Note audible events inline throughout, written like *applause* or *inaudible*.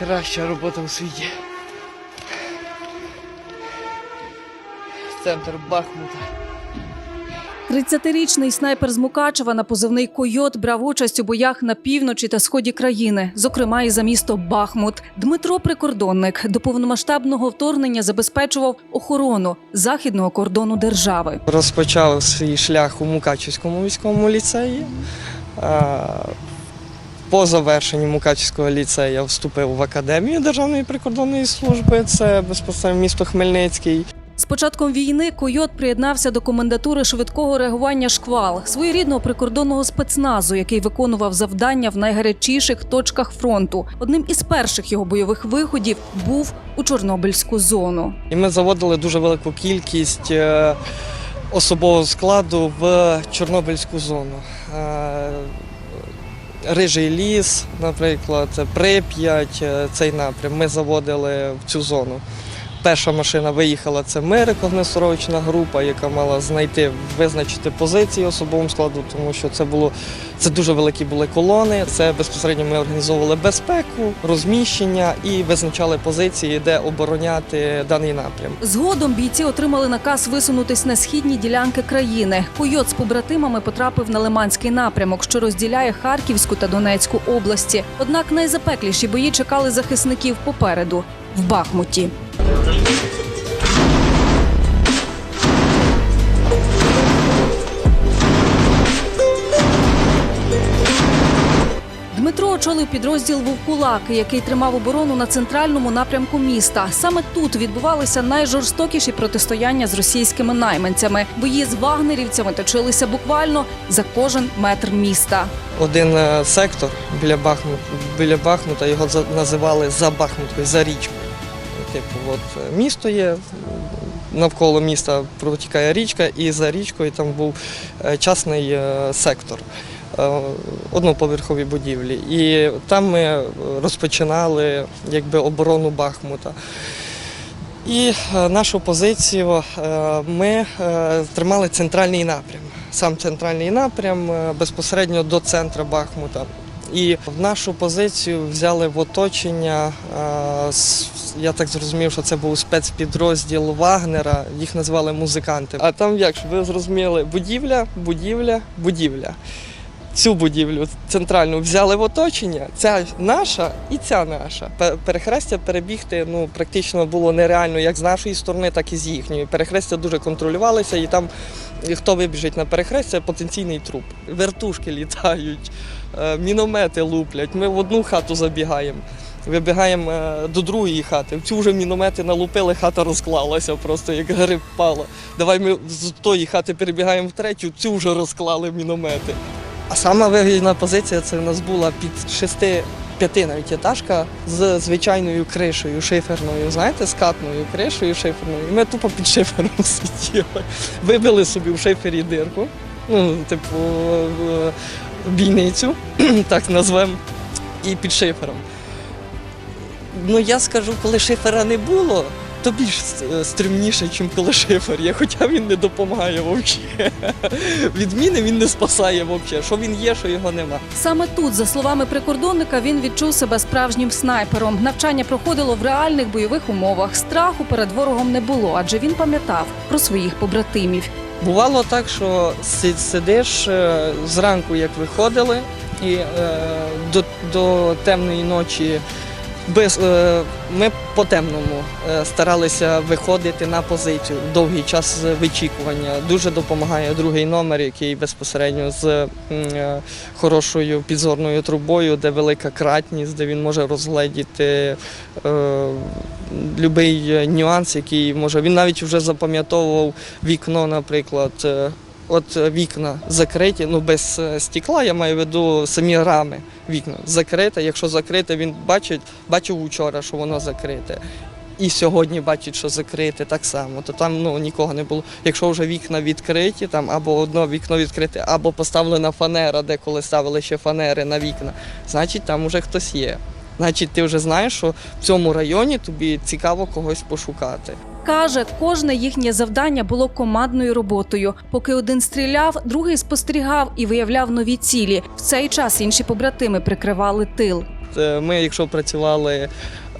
Найкраща робота у світі. Центр Бахмута. 30-річний снайпер з Мукачева на позивний Койот брав участь у боях на півночі та сході країни, зокрема і за місто Бахмут. Дмитро Прикордонник до повномасштабного вторгнення забезпечував охорону західного кордону держави. Розпочав свій шлях у Мукачівському військовому ліцеї. По завершенні Мукачівського ліцею я вступив в Академію Державної прикордонної служби, це безпосередньо місто Хмельницький. З початком війни Койот приєднався до комендатури швидкого реагування шквал своєрідного прикордонного спецназу, який виконував завдання в найгарячіших точках фронту. Одним із перших його бойових виходів був у Чорнобильську зону. І ми заводили дуже велику кількість е, особового складу в Чорнобильську зону. Рижий ліс, наприклад, Прип'ять, е, цей напрям. Ми заводили в цю зону. Перша машина виїхала, це ми, рекогносцировочна група, яка мала знайти, визначити позиції особовому складу, тому що це було це дуже великі були колони. Це безпосередньо ми організовували безпеку, розміщення і визначали позиції, де обороняти даний напрям. Згодом бійці отримали наказ висунутись на східні ділянки країни. Койот з побратимами потрапив на Лиманський напрямок, що розділяє Харківську та Донецьку області. Однак найзапекліші бої чекали захисників попереду в Бахмуті. Дмитро очолив підрозділ Вовкулаки, який тримав оборону на центральному напрямку міста. Саме тут відбувалися найжорстокіші протистояння з російськими найманцями. Бої з вагнерівцями точилися буквально за кожен метр міста. Один е, сектор біля Бахмут, біля Бахмута його називали за Бахмуткою, за річкою. Типу, от е, місто є, навколо міста протікає річка, і за річкою там був е, частний е, сектор. Одноповерхові будівлі. І там ми розпочинали якби, оборону Бахмута. І нашу позицію ми тримали центральний напрям. Сам центральний напрям безпосередньо до центру Бахмута. І в нашу позицію взяли в оточення. е, Я так зрозумів, що це був спецпідрозділ Вагнера, їх назвали музиканти. А там як ви зрозуміли, будівля, будівля, будівля. Цю будівлю центральну взяли в оточення. Ця наша і ця наша. Пе- Перехрестя перебігти ну практично було нереально як з нашої сторони, так і з їхньої. Перехрестя дуже контролювалися, і там хто вибіжить на перехрестя, потенційний труп. Вертушки літають, міномети луплять. Ми в одну хату забігаємо. Вибігаємо е, до другої хати. В цю вже міномети налупили, хата розклалася, просто як гриб пала. Давай ми з тої хати перебігаємо в третю, цю вже розклали міномети. А сама вигідна позиція це в нас була під шести п'яти навіть етажка з звичайною кришею шиферною, знаєте, скатною кришею шиферною. І ми тупо під шифером *laughs* сиділи. Вибили собі в шифері дирку, ну, типу, е, бійницю, *clears throat* так назвемо, і під шифером. Ну я скажу, коли шифера не було, то більш е, стрімніше, ніж коли шифер є, хоча він не допомагає взагалі. *laughs* Відміни він не спасає взагалі. Що він є, що його нема. Саме тут, за словами прикордонника, він відчув себе справжнім снайпером. Навчання проходило в реальних бойових умовах. Страху перед ворогом не було, адже він пам'ятав про своїх побратимів. Бувало так, що си- сидиш е, зранку, як виходили, і е, до, до темної ночі без, е, ми по темному е, старалися виходити на позицію довгий час вичікування. Дуже допомагає другий номер, який безпосередньо з е, хорошою підзорною трубою, де велика кратність, де він може розгледіти будь-який нюанс, який може. Він навіть вже запам'ятовував вікно, наприклад. От вікна закриті, ну без е, стекла, я маю в виду самі рами вікна закрите. Якщо закрите, він бачить, бачив вчора, що воно закрите. І сьогодні бачить, що закрите так само, то там ну, нікого не було. Якщо вже вікна відкриті, там або одно вікно відкрите, або поставлена фанера, де коли ставили ще фанери на вікна, значить там вже хтось є. Значить, ти вже знаєш, що в цьому районі тобі цікаво когось пошукати. Каже, кожне їхнє завдання було командною роботою. Поки один стріляв, другий спостерігав і виявляв нові цілі. В цей час інші побратими прикривали тил. е, ми, якщо працювали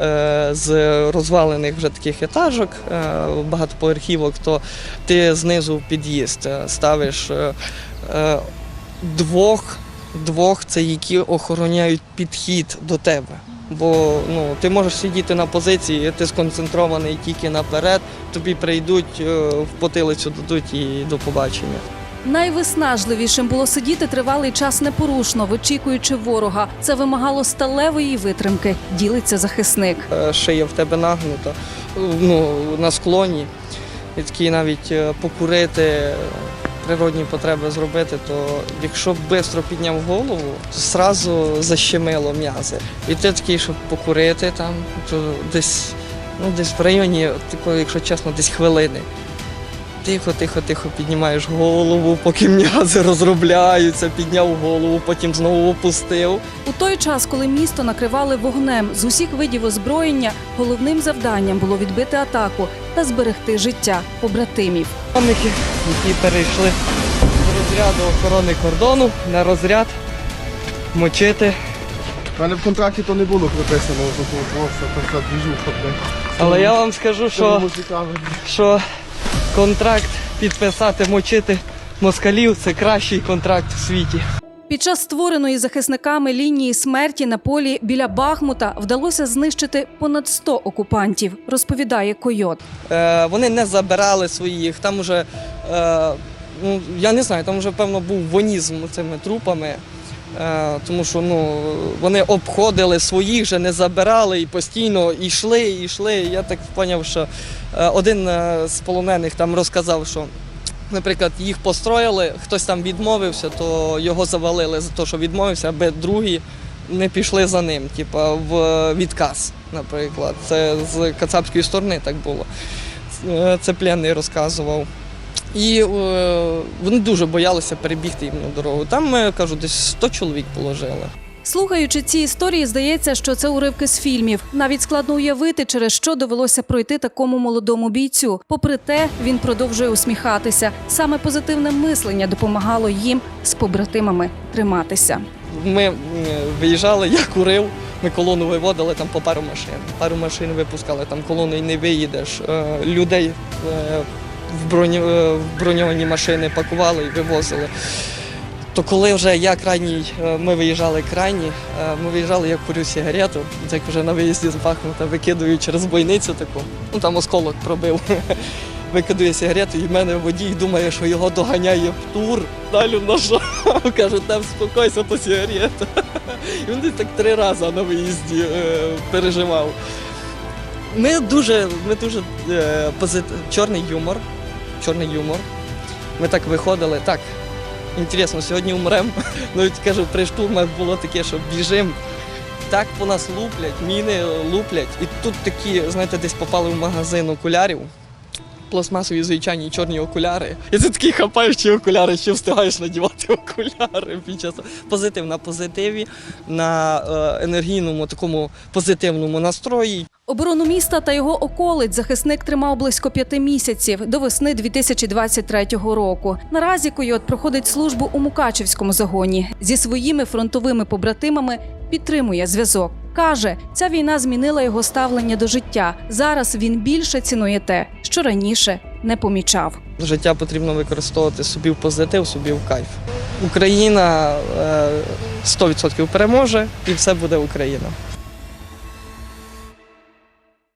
е, з розвалених вже таких етажок, е, багатоповерхівок, то ти знизу в під'їзд ставиш двох, двох це які охороняють підхід до тебе. Бо ну, ти можеш сидіти на позиції, ти сконцентрований тільки наперед, тобі прийдуть е, в потилицю дадуть і до побачення. Найвиснажливішим було сидіти тривалий час непорушно, вичікуючи ворога. Це вимагало сталевої витримки. Ділиться захисник. Е, шия в тебе нагнута, ну, на склоні. І такі навіть е, покурити, е, природні потреби зробити, то якщо швидко підняв голову, то зразу защемило м'язи. І ти такий, щоб покурити там, то десь, ну, десь в районі, якщо чесно, десь хвилини. Тихо, тихо, тихо піднімаєш голову, поки м'язи розробляються, підняв голову, потім знову опустив. У той час, коли місто накривали вогнем з усіх видів озброєння, головним завданням було відбити атаку та зберегти життя побратимів. Охоронники, які перейшли з розряду охорони кордону на розряд мочити. У мене в контракті то не було прописано, що просто така двіжуха. Але я вам скажу, що, що контракт підписати, мочити москалів це кращий контракт в світі. Під час створеної захисниками лінії смерті на полі біля Бахмута вдалося знищити понад 100 окупантів, розповідає Койот. Е, вони не забирали своїх, там вже, е, ну, я не знаю, там вже, певно, був вонізм цими трупами. Е, тому що ну, вони обходили своїх, вже не забирали і постійно йшли, йшли. Я так зрозумів, що е, один е, з полонених там розказав, що, наприклад, їх построїли, хтось там відмовився, то його завалили за те, що відмовився, аби другі не пішли за ним, типа в відказ, наприклад. Це з кацапської сторони так було. Це пленний розказував. І е, вони дуже боялися перебігти їм на дорогу. Там, е, кажу, десь 100 чоловік положили. Слухаючи ці історії, здається, що це уривки з фільмів. Навіть складно уявити, через що довелося пройти такому молодому бійцю. Попри те, він продовжує усміхатися. Саме позитивне мислення допомагало їм з побратимами триматися. Ми м, виїжджали, я курив, ми колону виводили там по пару машин. Пару машин випускали, там колону і не виїдеш. Е, Людей е, в, е, в броньовані машини пакували і вивозили. То коли вже я крайній, е, ми виїжджали крайні, е, ми виїжджали, я курю сигарету, як вже на виїзді з Бахмута викидаю через бойницю таку, ну там осколок пробив. *laughs* Викидує сигарету, і в мене водій думає, що його доганяє птур. Далі нажав, *laughs* каже, там спокойся, то сигарета. *laughs* І він так три рази на виїзді переживав. Ми дуже, ми дуже е, позит... чорний юмор. Чорний юмор. Ми так виходили. Так, інтересно, сьогодні умремо. *laughs* Навіть кажу, при штурмах було таке, що біжимо. Так по нас луплять, міни луплять. І тут такі, знаєте, десь попали в магазин окулярів. Пластмасові звичайні чорні окуляри. І ти такий хапаєш ті окуляри, ще встигаєш надівати окуляри під час позитив на позитиві, на е, енергійному такому позитивному настрої. Оборону міста та його околиць захисник тримав близько п'яти місяців до весни 2023 року. Наразі койот проходить службу у Мукачевському загоні зі своїми фронтовими побратимами. Підтримує зв'язок. Каже, ця війна змінила його ставлення до життя. Зараз він більше цінує те, що раніше не помічав. Життя потрібно використовувати собі в позитив, собі в кайф. Україна е, 100% переможе і все буде Україна.